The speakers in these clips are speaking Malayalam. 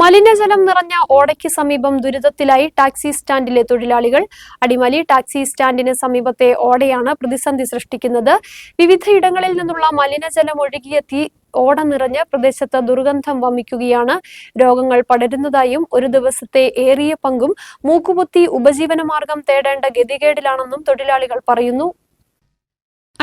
മലിനജലം നിറഞ്ഞ ഓടയ്ക്ക് സമീപം ദുരിതത്തിലായി ടാക്സി സ്റ്റാൻഡിലെ തൊഴിലാളികൾ. അടിമലി ടാക്സി സ്റ്റാൻഡിന് സമീപത്തെ ഓടയാണ് പ്രതിസന്ധി സൃഷ്ടിക്കുന്നത്. വിവിധയിടങ്ങളിൽ നിന്നുള്ള മലിനജലം ഒഴുകിയെത്തി ഓട നിറഞ്ഞ് പ്രദേശത്ത് ദുർഗന്ധം വമിക്കുകയാണ്. രോഗങ്ങൾ പടരുന്നതായും ഒരു ദിവസത്തെ ഏറിയ പങ്കും മൂക്കുപൊത്തി ഉപജീവനമാർഗം തേടേണ്ട ഗതികേടിലാണെന്നും തൊഴിലാളികൾ പറയുന്നു.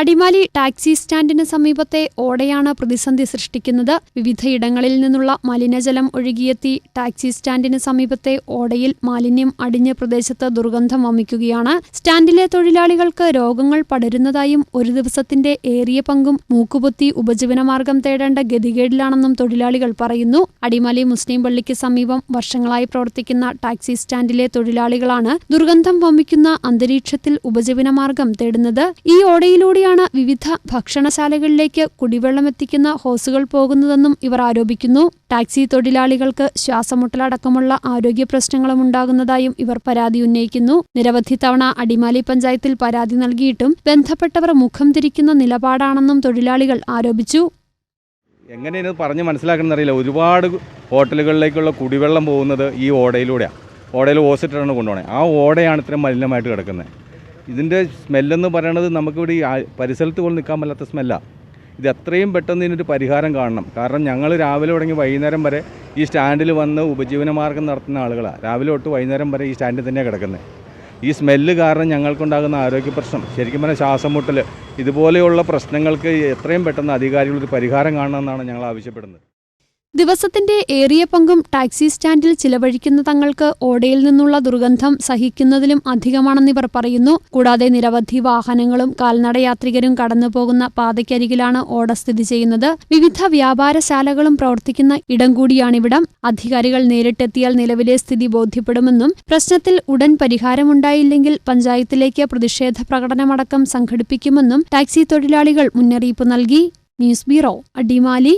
അടിമാലി ടാക്സി സ്റ്റാൻഡിന് സമീപത്തെ ഓടയാണ് പ്രതിസന്ധി സൃഷ്ടിക്കുന്നത്. വിവിധയിടങ്ങളിൽ നിന്നുള്ള മലിനജലം ഒഴുകിയെത്തി ടാക്സി സ്റ്റാൻഡിന് സമീപത്തെ ഓടയിൽ മാലിന്യം അടിഞ്ഞ് പ്രദേശത്ത് ദുർഗന്ധം വമിക്കുകയാണ്. സ്റ്റാൻഡിലെ തൊഴിലാളികൾക്ക് രോഗങ്ങൾ പടരുന്നതായും ഒരു ദിവസത്തിന്റെ ഏറിയ പങ്കും മൂക്കുപൊത്തി ഉപജീവനമാർഗം തേടേണ്ട ഗതികേടിലാണെന്നും തൊഴിലാളികൾ പറയുന്നു. അടിമാലി മുസ്ലിം പള്ളിക്ക് സമീപം വർഷങ്ങളായി പ്രവർത്തിക്കുന്ന ടാക്സി സ്റ്റാൻഡിലെ തൊഴിലാളികളാണ് ദുർഗന്ധം വമിക്കുന്ന അന്തരീക്ഷത്തിൽ ഉപജീവനമാർഗം തേടുന്നത്. ഈ ഓടയിലൂടെയാണ് വിവിധ ഭക്ഷണശാലകളിലേക്ക് കുടിവെള്ളം എത്തിക്കുന്ന ഹോസുകൾ പോകുന്നതെന്നും ഇവർ ആരോപിക്കുന്നു? ടാക്സി തൊഴിലാളികൾക്ക് ശ്വാസമുട്ടലടക്കമുള്ള ആരോഗ്യ പ്രശ്നങ്ങളും ഉണ്ടാകുന്നതായും ഇവർ പരാതി ഉന്നയിക്കുന്നു. നിരവധി തവണ അടിമാലി പഞ്ചായത്തിൽ പരാതി നൽകിയിട്ടും ബന്ധപ്പെട്ടവർ മുഖം തിരിക്കുന്ന നിലപാടാണെന്നും തൊഴിലാളികൾ ആരോപിച്ചു. എങ്ങനെയാണ് പറഞ്ഞ് മനസ്സിലാക്കണം എന്നറിയില്ല ഒരുപാട് ഹോട്ടലുകളിലേക്കുള്ള കുടിവെള്ളം പോകുന്നത് ഈ ഓടയിലൂടെയാണ് ഓടയിൽ ഓസിട്ടാണ് കൊണ്ടുപോകണേ ആ ഓടയാണ് ഇത്രയും മലിനമായിട്ട് കിടക്കുന്നത്. ഇതിന്റെ സ്മെല്ലെന്ന് പറയണത് നമുക്കിവിടെ ഈ പരിസരത്ത് പോലും നിൽക്കാൻ പറ്റാത്ത സ്മെല്ലാണ് ഇത് എത്രയും പെട്ടെന്ന് ഇതിനൊരു പരിഹാരം കാണണം. കാരണം ഞങ്ങൾ രാവിലെ തുടങ്ങി വൈകുന്നേരം വരെ ഈ സ്റ്റാൻഡിൽ വന്ന് ഉപജീവനമാർഗം നടത്തുന്ന ആളുകളാണ് രാവിലെ തൊട്ട് വൈകുന്നേരം വരെ ഈ സ്റ്റാൻഡിൽ തന്നെയാണ് കിടക്കുന്നത്. ഈ സ്മെല്ല് കാരണം ഞങ്ങൾക്കുണ്ടാകുന്ന ആരോഗ്യ പ്രശ്നം ശരിക്കും പറഞ്ഞാൽ ശ്വാസം മുട്ടൽ ഇതുപോലെയുള്ള പ്രശ്നങ്ങൾക്ക് എത്രയും പെട്ടെന്ന് അധികാരികളൊരു പരിഹാരം കാണണമെന്നാണ് ഞങ്ങൾ ആവശ്യപ്പെടുന്നത്. ദിവസത്തിന്റെ ഏറിയ പങ്കും ടാക്സി സ്റ്റാൻഡിൽ ചിലവഴിക്കുന്ന തങ്ങൾക്ക് ഓടയിൽ നിന്നുള്ള ദുർഗന്ധം സഹിക്കുന്നതിലും അധികമാണെന്നിവർ പറയുന്നു. കൂടാതെ നിരവധി വാഹനങ്ങളും കാൽനടയാത്രികരും കടന്നുപോകുന്ന പാതയ്ക്കരികിലാണ് ഓട സ്ഥിതി ചെയ്യുന്നത്. വിവിധ വ്യാപാരശാലകളും പ്രവർത്തിക്കുന്ന ഇടം കൂടിയാണിവിടം. അധികാരികൾ നേരിട്ടെത്തിയാൽ നിലവിലെ സ്ഥിതി ബോധ്യപ്പെടുമെന്നും പ്രശ്നത്തിൽ ഉടൻ പരിഹാരമുണ്ടായില്ലെങ്കിൽ പഞ്ചായത്തിലേക്ക് പ്രതിഷേധ പ്രകടനമടക്കം സംഘടിപ്പിക്കുമെന്നും ടാക്സി തൊഴിലാളികൾ മുന്നറിയിപ്പ് നൽകി. News bureau Adimali.